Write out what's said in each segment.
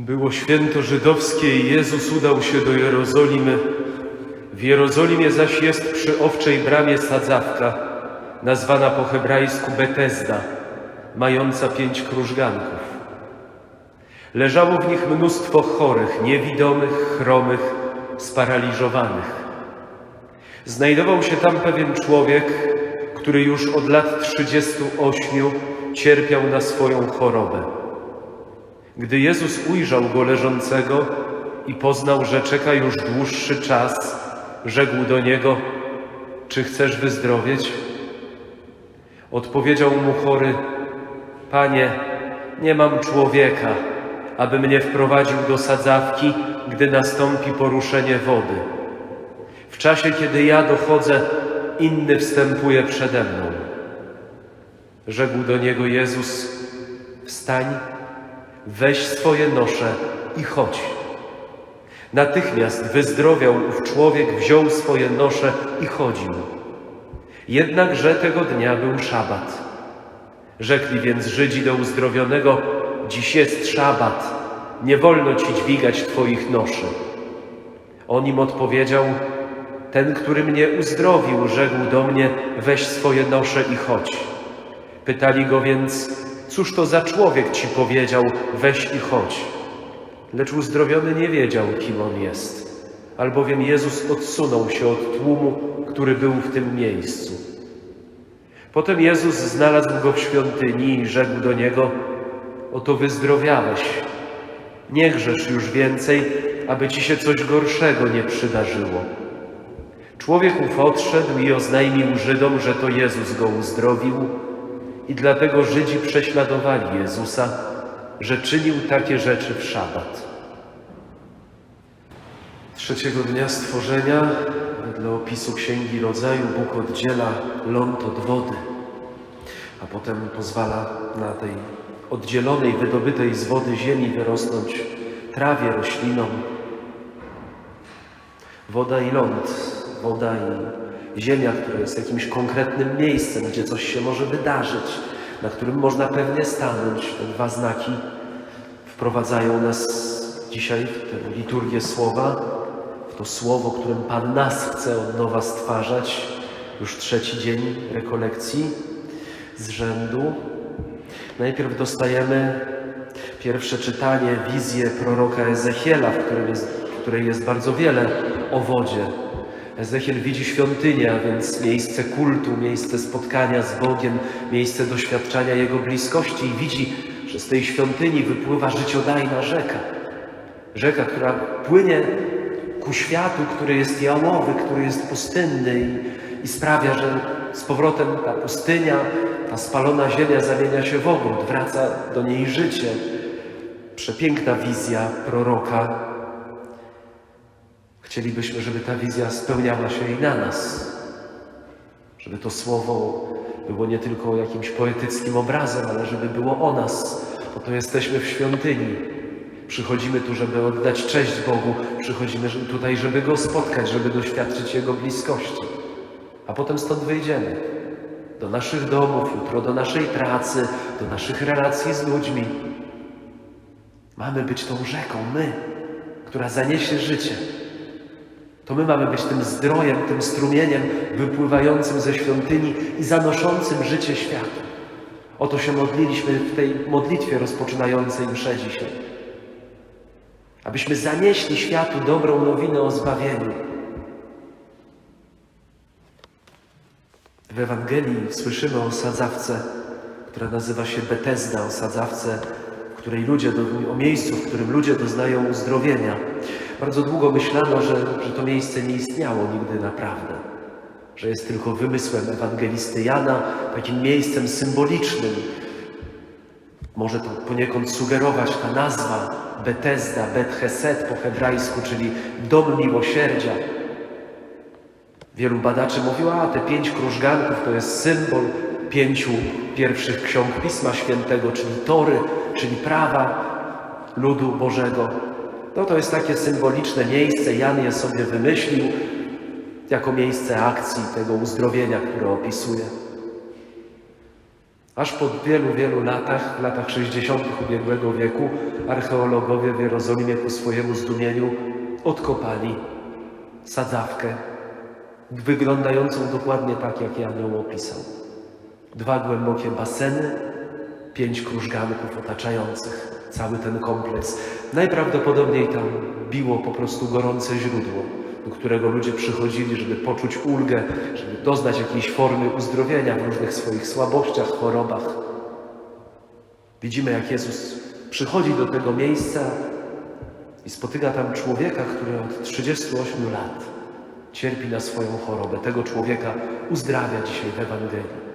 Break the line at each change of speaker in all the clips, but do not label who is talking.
Było święto żydowskie i Jezus udał się do Jerozolimy. W Jerozolimie zaś jest przy owczej bramie sadzawka, nazwana po hebrajsku Betesda, mająca pięć krużganków. Leżało w nich mnóstwo chorych, niewidomych, chromych, sparaliżowanych. Znajdował się tam pewien człowiek, który już od lat 38 cierpiał na swoją chorobę. Gdy Jezus ujrzał go leżącego i poznał, że czeka już dłuższy czas, rzekł do niego: Czy chcesz wyzdrowieć? Odpowiedział mu chory: Panie, nie mam człowieka, aby mnie wprowadził do sadzawki, gdy nastąpi poruszenie wody. W czasie, kiedy ja dochodzę, inny wstępuje przede mną. Rzekł do niego Jezus: Wstań, weź swoje nosze i chodź. Natychmiast wyzdrowiał ów człowiek, wziął swoje nosze i chodził. Jednakże tego dnia był szabat. Rzekli więc Żydzi do uzdrowionego: Dziś jest szabat, nie wolno ci dźwigać twoich noszy. On im odpowiedział: Ten, który mnie uzdrowił, rzekł do mnie: Weź swoje nosze i chodź. Pytali go więc: Cóż to za człowiek ci powiedział: Weź i chodź? Lecz uzdrowiony nie wiedział, kim on jest, albowiem Jezus odsunął się od tłumu, który był w tym miejscu. Potem Jezus znalazł go w świątyni i rzekł do niego: Oto wyzdrowiałeś. Nie grzesz już więcej, aby ci się coś gorszego nie przydarzyło. Człowiek ów odszedł i oznajmił Żydom, że to Jezus go uzdrowił, i dlatego Żydzi prześladowali Jezusa, że czynił takie rzeczy w szabat. Trzeciego dnia stworzenia, wedle opisu Księgi Rodzaju, Bóg oddziela ląd od wody, a potem pozwala na tej oddzielonej, wydobytej z wody ziemi wyrosnąć trawie, roślinom. Woda i ląd, woda i ziemia, która jest jakimś konkretnym miejscem, gdzie coś się może wydarzyć, na którym można pewnie stanąć. Te dwa znaki wprowadzają nas dzisiaj w tę liturgię słowa, w to słowo, którym Pan nas chce od nowa stwarzać. Już trzeci dzień rekolekcji z rzędu. Najpierw dostajemy pierwsze czytanie, wizję proroka Ezechiela, w, którym jest, w której jest bardzo wiele o wodzie. Ezechiel widzi świątynię, a więc miejsce kultu, miejsce spotkania z Bogiem, miejsce doświadczania Jego bliskości i widzi, że z tej świątyni wypływa życiodajna rzeka. Rzeka, która płynie ku światu, który jest jałowy, który jest pustynny i, i sprawia, że z powrotem ta pustynia, ta spalona ziemia zamienia się w ogród, wraca do niej życie. Przepiękna wizja proroka. Chcielibyśmy, żeby ta wizja spełniała się i na nas. Żeby to słowo było nie tylko jakimś poetyckim obrazem, ale żeby było o nas. Oto jesteśmy w świątyni. Przychodzimy tu, żeby oddać cześć Bogu. Przychodzimy tutaj, żeby Go spotkać, żeby doświadczyć Jego bliskości. A potem stąd wyjdziemy. Do naszych domów, jutro do naszej pracy, do naszych relacji z ludźmi. Mamy być tą rzeką, my, która zaniesie życie. To my mamy być tym zdrojem, tym strumieniem wypływającym ze świątyni i zanoszącym życie światu. O to się modliliśmy w tej modlitwie rozpoczynającej mszę dzisiaj. Abyśmy zanieśli światu dobrą nowinę o zbawieniu. W Ewangelii słyszymy o sadzawce, która nazywa się Betesda, o sadzawce, w której ludzie, o miejscu, w którym ludzie doznają uzdrowienia. Bardzo długo myślano, że, że to miejsce nie istniało nigdy naprawdę, że jest tylko wymysłem ewangelisty Jana, takim miejscem symbolicznym. Może to poniekąd sugerować ta nazwa Betesda, Bet po hebrajsku, czyli dom miłosierdzia. Wielu badaczy mówiło, a te pięć krużganków to jest symbol pięciu pierwszych ksiąg Pisma Świętego, czyli Tory, czyli prawa ludu Bożego. No to jest takie symboliczne miejsce, Jan je sobie wymyślił jako miejsce akcji tego uzdrowienia, które opisuje. Aż po wielu, wielu latach, w latach 60. ubiegłego wieku, archeologowie w Jerozolimie ku swojemu zdumieniu odkopali sadzawkę, wyglądającą dokładnie tak, jak Jan ją opisał. Dwa głębokie baseny, pięć krużganków otaczających cały ten kompleks. Najprawdopodobniej tam biło po prostu gorące źródło, do którego ludzie przychodzili, żeby poczuć ulgę, żeby doznać jakiejś formy uzdrowienia w różnych swoich słabościach, chorobach. Widzimy, jak Jezus przychodzi do tego miejsca i spotyka tam człowieka, który od 38 lat cierpi na swoją chorobę. Tego człowieka uzdrawia dzisiaj w Ewangelii.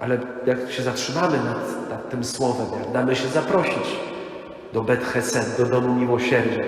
Ale jak się zatrzymamy nad, nad tym słowem, jak damy się zaprosić do Bet Hesed, do domu miłosierdzia,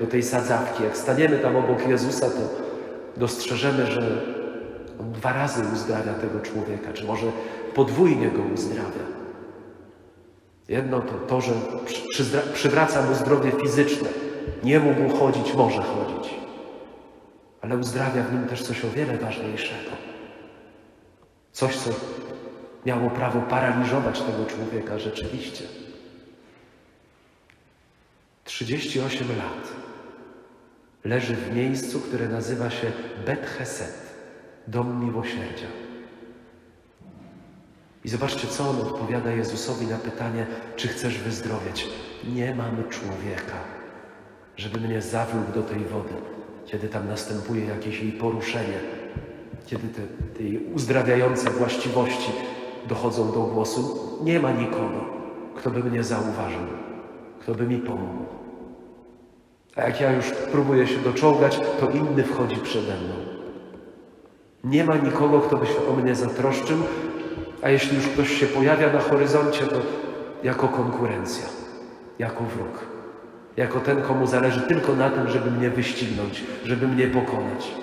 do tej sadzawki, jak staniemy tam obok Jezusa, to dostrzeżemy, że On dwa razy uzdrawia tego człowieka, czy może podwójnie go uzdrawia. Jedno to to, że przy, przywraca mu zdrowie fizyczne. Nie mógł chodzić, może chodzić. Ale uzdrawia w nim też coś o wiele ważniejszego. Coś, co miało prawo paraliżować tego człowieka rzeczywiście. 38 lat leży w miejscu, które nazywa się Bet Hesed, dom miłosierdzia. I zobaczcie, co on odpowiada Jezusowi na pytanie, czy chcesz wyzdrowieć. Nie mamy człowieka, żeby mnie zawlókł do tej wody, kiedy tam następuje jakieś jej poruszenie, kiedy te, te jej uzdrawiające właściwości dochodzą do głosu. Nie ma nikogo, kto by mnie zauważył, kto by mi pomógł. A jak ja już próbuję się doczołgać, to inny wchodzi przede mną. Nie ma nikogo, kto by się o mnie zatroszczył, a jeśli już ktoś się pojawia na horyzoncie, to jako konkurencja, jako wróg, jako ten, komu zależy tylko na tym, żeby mnie wyścignąć, żeby mnie pokonać.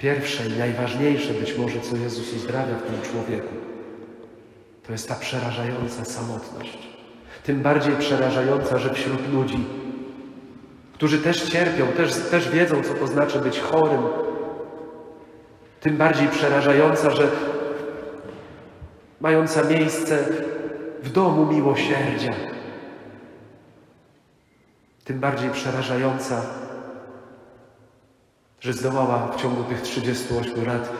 Pierwsze i najważniejsze być może, co Jezus uzdrawia w tym człowieku, to jest ta przerażająca samotność. Tym bardziej przerażająca, że wśród ludzi, którzy też cierpią, też, też wiedzą, co to znaczy być chorym, tym bardziej przerażająca, że mająca miejsce w domu miłosierdzia, tym bardziej przerażająca, że zdołała w ciągu tych 38 lat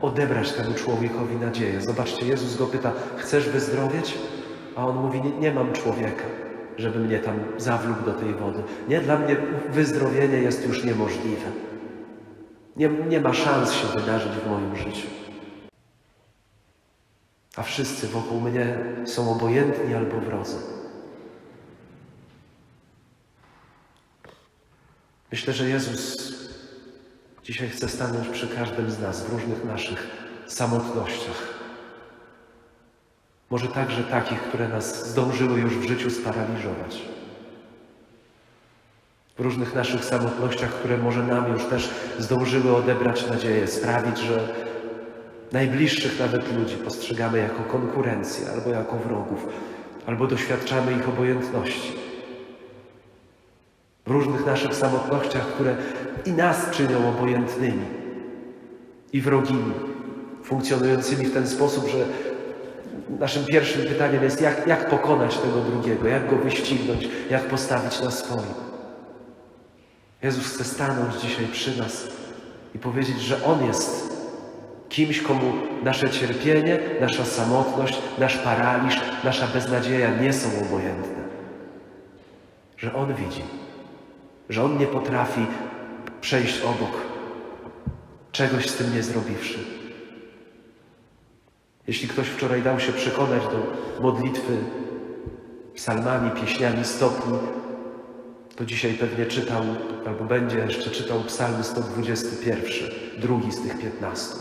odebrać temu człowiekowi nadzieję. Zobaczcie, Jezus go pyta: Chcesz wyzdrowieć? A on mówi: Nie, nie mam człowieka, żeby mnie tam zawlókł do tej wody. Nie, dla mnie wyzdrowienie jest już niemożliwe. Nie, nie ma szans się wydarzyć w moim życiu. A wszyscy wokół mnie są obojętni albo wrodzy. Myślę, że Jezus dzisiaj chce stanąć przy każdym z nas w różnych naszych samotnościach. Może także takich, które nas zdążyły już w życiu sparaliżować w różnych naszych samotnościach, które może nam już też zdążyły odebrać nadzieję, sprawić, że najbliższych nawet ludzi postrzegamy jako konkurencję albo jako wrogów, albo doświadczamy ich obojętności. W różnych naszych samotnościach, które i nas czynią obojętnymi i wrogimi, funkcjonującymi w ten sposób, że naszym pierwszym pytaniem jest, jak, jak pokonać tego drugiego, jak go wyścignąć, jak postawić na swoim. Jezus chce stanąć dzisiaj przy nas i powiedzieć, że On jest kimś, komu nasze cierpienie, nasza samotność, nasz paraliż, nasza beznadzieja nie są obojętne. Że On widzi, że On nie potrafi przejść obok, czegoś z tym nie zrobiwszy. Jeśli ktoś wczoraj dał się przekonać do modlitwy psalmami, pieśniami stopni, to dzisiaj pewnie czytał, albo będzie jeszcze czytał Psalm 121, drugi z tych 15.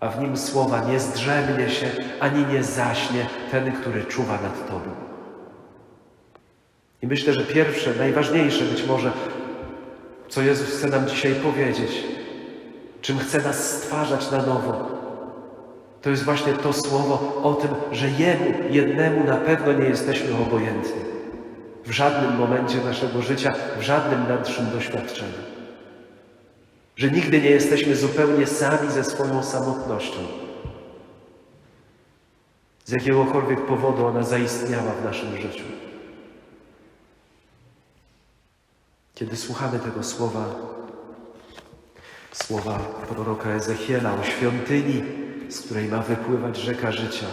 A w nim słowa nie zdrzemnie się, ani nie zaśnie ten, który czuwa nad Tobą. I myślę, że pierwsze, najważniejsze być może, co Jezus chce nam dzisiaj powiedzieć, czym chce nas stwarzać na nowo, to jest właśnie to słowo o tym, że Jemu, jednemu na pewno nie jesteśmy obojętni w żadnym momencie naszego życia, w żadnym naszym doświadczeniu. że nigdy nie jesteśmy zupełnie sami ze swoją samotnością. Z jakiegokolwiek powodu ona zaistniała w naszym życiu. Kiedy słuchamy tego słowa, słowa proroka Ezechiela o świątyni, z której ma wypływać rzeka życia,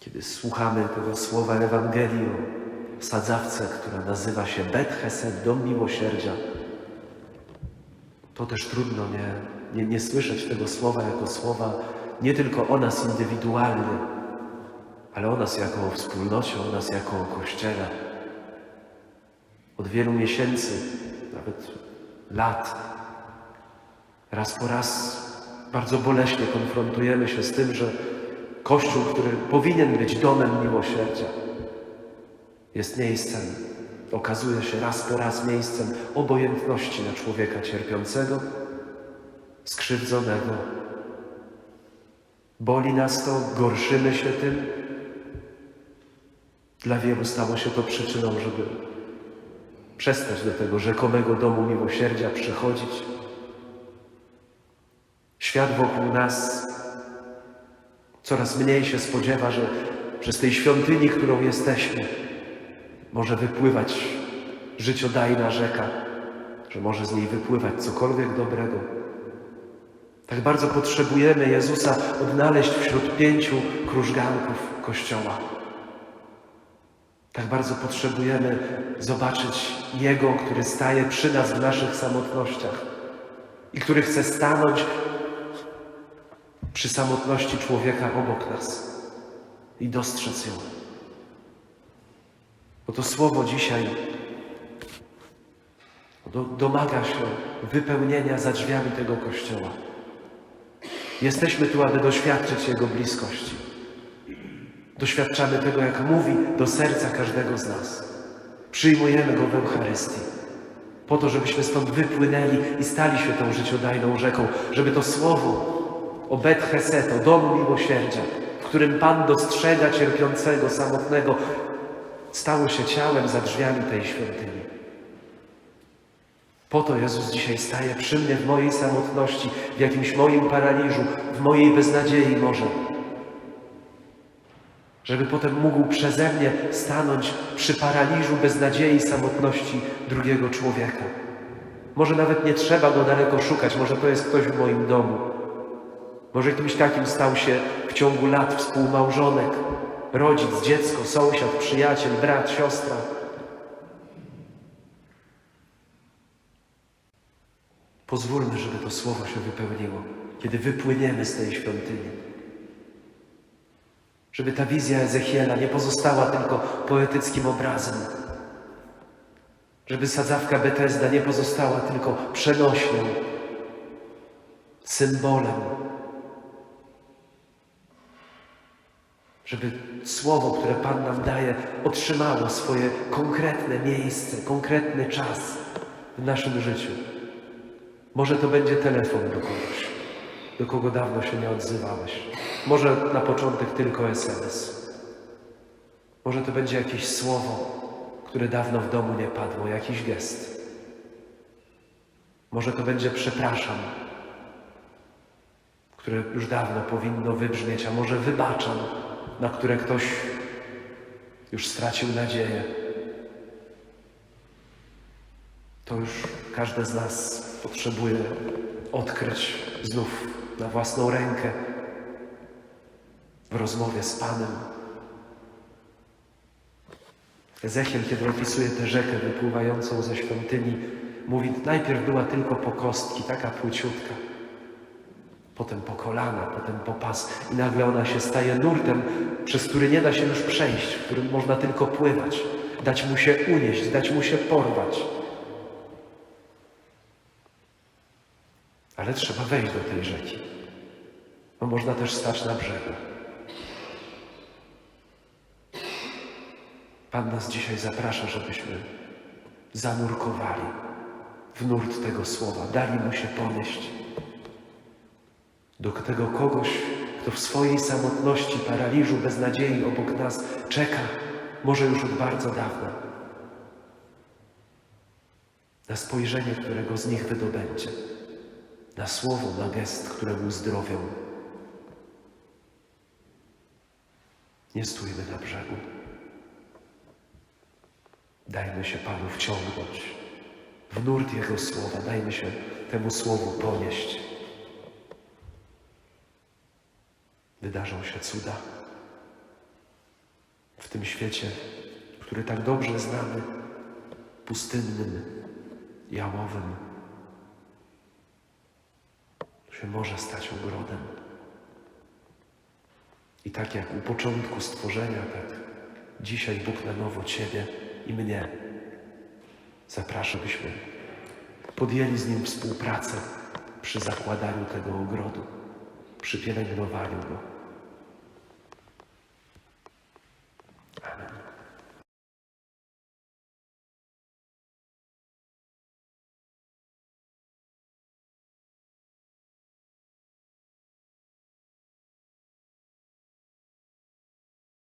kiedy słuchamy tego słowa Ewangelii o sadzawce, która nazywa się Bet Hesed, Dom Miłosierdzia, to też trudno nie, nie, nie słyszeć tego słowa jako słowa nie tylko o nas indywidualnie, ale o nas jako o wspólnocie, o nas jako o Kościele. Od wielu miesięcy, nawet lat, raz po raz bardzo boleśnie konfrontujemy się z tym, że Kościół, który powinien być domem miłosierdzia, jest miejscem, okazuje się raz po raz miejscem obojętności na człowieka cierpiącego, skrzywdzonego. Boli nas to, gorszymy się tym. Dla wielu stało się to przyczyną, żeby przestać do tego rzekomego domu miłosierdzia przychodzić. Świat wokół nas coraz mniej się spodziewa, że przez tej świątyni, którą jesteśmy, może wypływać życiodajna rzeka, że może z niej wypływać cokolwiek dobrego. Tak bardzo potrzebujemy Jezusa odnaleźć wśród pięciu krużganków Kościoła. Tak bardzo potrzebujemy zobaczyć Jego, który staje przy nas w naszych samotnościach i który chce stanąć przy samotności człowieka obok nas i dostrzec ją. Bo to słowo dzisiaj do, domaga się wypełnienia za drzwiami tego kościoła. Jesteśmy tu, aby doświadczyć Jego bliskości. Doświadczamy tego, jak mówi do serca każdego z nas. Przyjmujemy Go w Eucharystii. Po to, żebyśmy stąd wypłynęli i stali się tą życiodajną rzeką, żeby to słowo o Bet Heset, o domu miłosierdzia, w którym Pan dostrzega cierpiącego, samotnego, stało się ciałem za drzwiami tej świątyni. Po to Jezus dzisiaj staje przy mnie w mojej samotności, w jakimś moim paraliżu, w mojej beznadziei może. Żeby potem mógł przeze mnie stanąć przy paraliżu beznadziei samotności drugiego człowieka. Może nawet nie trzeba go daleko szukać, może to jest ktoś w moim domu. Może kimś takim stał się w ciągu lat współmałżonek, rodzic, dziecko, sąsiad, przyjaciel, brat, siostra. Pozwólmy, żeby to słowo się wypełniło, kiedy wypłyniemy z tej świątyni. Żeby ta wizja Ezechiela nie pozostała tylko poetyckim obrazem. Żeby sadzawka Betesda nie pozostała tylko przenośnią, symbolem. Żeby słowo, które Pan nam daje, otrzymało swoje konkretne miejsce, konkretny czas w naszym życiu. Może to będzie telefon do kogoś, do kogo dawno się nie odzywałeś. Może na początek tylko SMS. Może to będzie jakieś słowo, które dawno w domu nie padło, jakiś gest. Może to będzie przepraszam, które już dawno powinno wybrzmieć, a może wybaczam, na które ktoś już stracił nadzieję. To już każde z nas potrzebuje odkryć znów na własną rękę w rozmowie z Panem. Ezechiel, kiedy opisuje tę rzekę wypływającą ze świątyni, mówi, najpierw była tylko po kostki, taka płyciutka, potem po kolana, potem po pas i nagle ona się staje nurtem, przez który nie da się już przejść, w którym można tylko pływać, dać mu się unieść, dać mu się porwać. Ale trzeba wejść do tej rzeki, bo można też stać na brzegu. Pan nas dzisiaj zaprasza, żebyśmy zanurkowali w nurt tego słowa, dali mu się ponieść do tego kogoś, kto w swojej samotności, paraliżu, beznadziei obok nas czeka, może już od bardzo dawna. na spojrzenie, którego z nich wydobędzie, na słowo, na gest, któremu uzdrowią. Nie stójmy na brzegu. Dajmy się Panu wciągnąć w nurt Jego słowa, dajmy się temu słowu ponieść. Wydarzą się cuda w tym świecie, który tak dobrze znamy, pustynnym, jałowym, się może stać ogrodem. I tak jak u początku stworzenia, tak dzisiaj Bóg na nowo Ciebie i mnie zaprasza, byśmy podjęli z Nim współpracę przy zakładaniu tego ogrodu, przy pielęgnowaniu go.